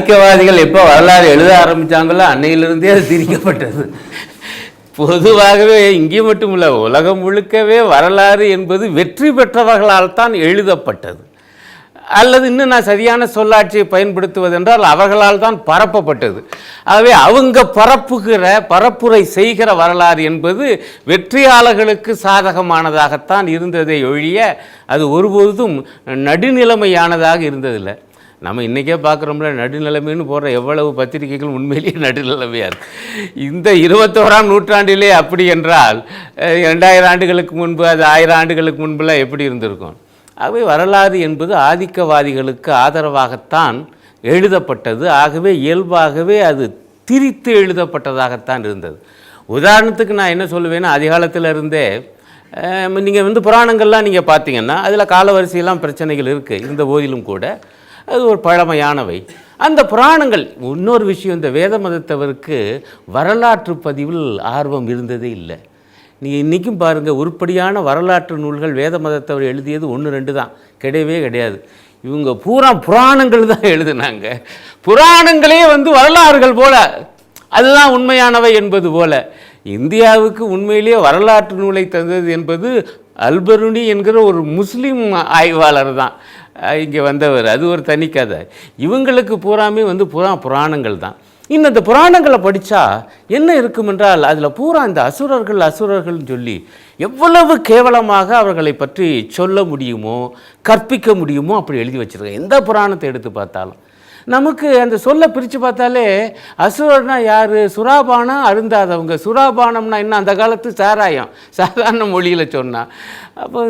ஐக்கியவாதிகள் எப்போ வரலாறு எழுத ஆரம்பித்தாங்களோ அன்னையிலிருந்தே அது திரிக்கப்பட்டது பொதுவாகவே இங்கே மட்டும் இல்லை உலகம் முழுக்கவே வரலாறு என்பது வெற்றி பெற்றவர்களால் தான் எழுதப்பட்டது. அல்லது இன்னும் நான் சரியான சொல்லாட்சியை பயன்படுத்துவதென்றால் அவர்களால் தான் பரப்பப்பட்டது. ஆகவே அவங்க பரப்புகிற பரப்புரை செய்கிற வரலாறு என்பது வெற்றியாளர்களுக்கு சாதகமானதாகத்தான் இருந்ததை ஒழிய அது ஒருபொழுதும் நடுநிலைமையானதாக இருந்ததில்லை. நம்ம இன்றைக்கே பார்க்குறோம்ல நடுநிலைமைன்னு போடுற எவ்வளவு பத்திரிகைகள் உண்மையிலேயே நடுநிலைமையாக இருக்கு. இந்த இருபத்தோராம் நூற்றாண்டிலே அப்படி என்றால் இரண்டாயிரம் ஆண்டுகளுக்கு முன்பு அது ஆயிரம் ஆண்டுகளுக்கு முன்பெல்லாம் எப்படி இருந்திருக்கும்? ஆகவே வரலாறு என்பது ஆதிக்கவாதிகளுக்கு ஆதரவாகத்தான் எழுதப்பட்டது. ஆகவே இயல்பாகவே அது திரித்து எழுதப்பட்டதாகத்தான் இருந்தது. உதாரணத்துக்கு நான் என்ன சொல்லுவேன்னா அதிகாலத்தில் இருந்தே நீங்கள் வந்து புராணங்கள்லாம் நீங்கள் பார்த்தீங்கன்னா அதில் காலவரிசையெல்லாம் பிரச்சனைகள் இருக்குது இருந்த போதிலும் கூட. அது ஒரு பழமையானவை. அந்த புராணங்கள் இன்னொரு விஷயம் இந்த வேத மதத்தவருக்கு வரலாற்று பதிவில் ஆர்வம் இருந்ததே இல்லை. நீங்கள் இன்றைக்கும் பாருங்கள் உருப்படியான வரலாற்று நூல்கள் வேத மதத்தவர் எழுதியது ஒன்று ரெண்டு தான். கிடையவே கிடையாது. இவங்க பூரா புராணங்கள் தான் எழுதுனாங்க. புராணங்களே வந்து வரலாறுகள் போல. அதுதான் உண்மையானவை என்பது போல. இந்தியாவுக்கு உண்மையிலேயே வரலாற்று நூலை தந்தது என்பது அல்பருனி என்கிற ஒரு முஸ்லீம் ஆய்வாளர் தான். இங்கே வந்தவர். அது ஒரு தனி கதை. இவங்களுக்கு பூராமே வந்து புறா புராணங்கள் தான். இன்னும் இந்த புராணங்களை படித்தா என்ன இருக்கும் என்றால் அதில் பூரா இந்த அசுரர்கள் அசுரர்கள்னு சொல்லி எவ்வளவு கேவலமாக அவர்களை பற்றி சொல்ல முடியுமோ கற்பிக்க முடியுமோ அப்படி எழுதி வச்சுருக்கேன் எந்த புராணத்தை எடுத்து பார்த்தாலும். நமக்கு அந்த சொல்ல பிரித்து பார்த்தாலே அசுரனா யார்? சுறாபானம் அருந்தாதவங்க. சுறாபானம்னா என்ன? அந்த காலத்து சாராயம். சாதாரண மொழியில் சொன்னால் அப்போ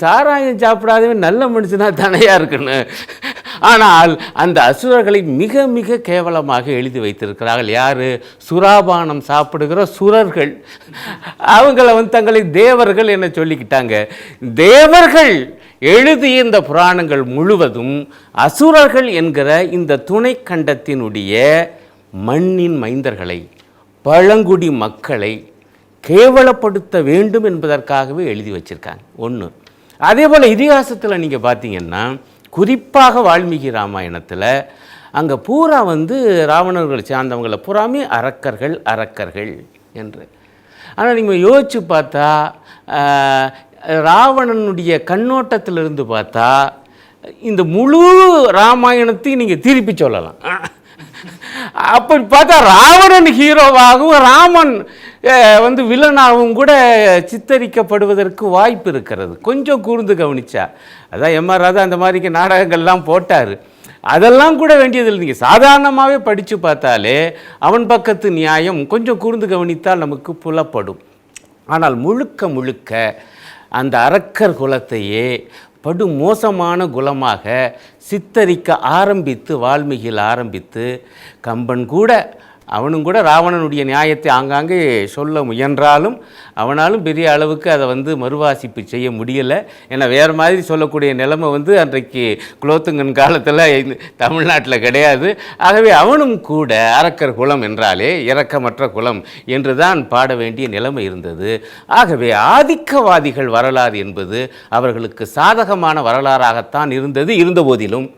சாராயம் சாப்பிடாதவன் நல்ல மனுஷனா தனையாக இருக்குன்னு ஆனால் அந்த அசுரர்களை மிக மிக கேவலமாக எழுதி வைத்திருக்கிறார்கள். யார்? சுறாபானம் சாப்பிடுகிற சுரர்கள். அவங்கள வந்து தங்களை தேவர்கள் என்ன சொல்லிக்கிட்டாங்க. தேவர்கள்! எழுதிய இந்த புராணங்கள் முழுவதும் அசுரர்கள் என்கிற இந்த துணை கண்டத்தினுடைய மண்ணின் மைந்தர்களை பழங்குடி மக்களை கேவலப்படுத்த வேண்டும் என்பதற்காகவே எழுதி வச்சிருக்காங்க. ஒன்று அதே போல் இதிகாசத்தில் நீங்கள் பார்த்தீங்கன்னா குறிப்பாக வால்மீகி ராமாயணத்தில் அங்கே பூரா வந்து ராவணர்களை சார்ந்தவங்களை பூராமே அரக்கர்கள் அரக்கர்கள் என்று. ஆனால் நீங்கள் யோசித்து பார்த்தா ராவணனுடைய கண்ணோட்டத்திலிருந்து பார்த்தா இந்த முழு ராமாயணத்தையும் நீங்கள் திருப்பி சொல்லலாம். அப்படி பார்த்தா ராவணன் ஹீரோவாகவும் ராமன் வந்து வில்லனாகவும் கூட சித்தரிக்கப்படுவதற்கு வாய்ப்பு இருக்கிறது. கொஞ்சம் கூர்ந்து கவனிச்சா. அதான் எம்ஆர் ராதா அந்த மாதிரி நாடகங்கள்லாம் போட்டார். அதெல்லாம் கூட வேண்டியதில்லை. நீங்கள் சாதாரணமாகவே படித்து பார்த்தாலே அவன் பக்கத்து நியாயம் கொஞ்சம் கூர்ந்து கவனித்தால் நமக்கு புலப்படும். ஆனால் முழுக்க முழுக்க அந்த அரக்கர் குலத்தையே படு மோசமான குலமாக சித்தரிக்க ஆரம்பித்து வால்மீகியில் ஆரம்பித்து கம்பன் கூட அவனும் கூட ராவணனுடைய நியாயத்தை ஆங்காங்கே சொல்ல முயன்றாலும் அவனாலும் பெரிய அளவுக்கு அதை வந்து மறுவாசிப்பு செய்ய முடியலை. ஏன்னா வேறு மாதிரி சொல்லக்கூடிய நிலைமை வந்து அன்றைக்கு குலோத்துங்கன் காலத்தில் தமிழ்நாட்டில் கிடையாது. ஆகவே அவனும் கூட அரக்கர் குலம் என்றாலே இரக்கமற்ற குலம் என்று தான் பாட வேண்டிய நிலைமை இருந்தது. ஆகவே ஆதிக்கவாதிகள் வரலாறு என்பது அவர்களுக்கு சாதகமான வரலாறாகத்தான் இருந்தது. இருந்தபோதிலும்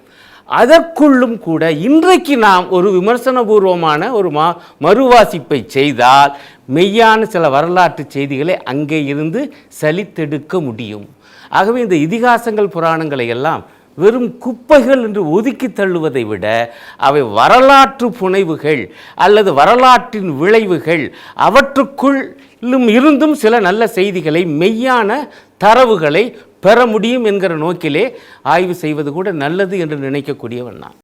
அதற்குள்ளும் கூட இன்றைக்கு நாம் ஒரு விமர்சனபூர்வமான ஒரு மா மறுவாசிப்பை செய்தால் மெய்யான சில வரலாற்று செய்திகளை அங்கே இருந்து சலித்தெடுக்க முடியும். ஆகவே இந்த இதிகாசங்கள் புராணங்களை எல்லாம் வெறும் குப்பைகள் என்று ஒதுக்கி தள்ளுவதை விட அவை வரலாற்று புனைவுகள் அல்லது வரலாற்றின் விளைவுகள் அவற்றுக்குள் இருந்தும் சில நல்ல செய்திகளை மெய்யான தரவுகளை பெற முடியும் என்கிற நோக்கிலே ஆய்வு செய்வது கூட நல்லது என்று நினைக்கக்கூடியவன் நான்.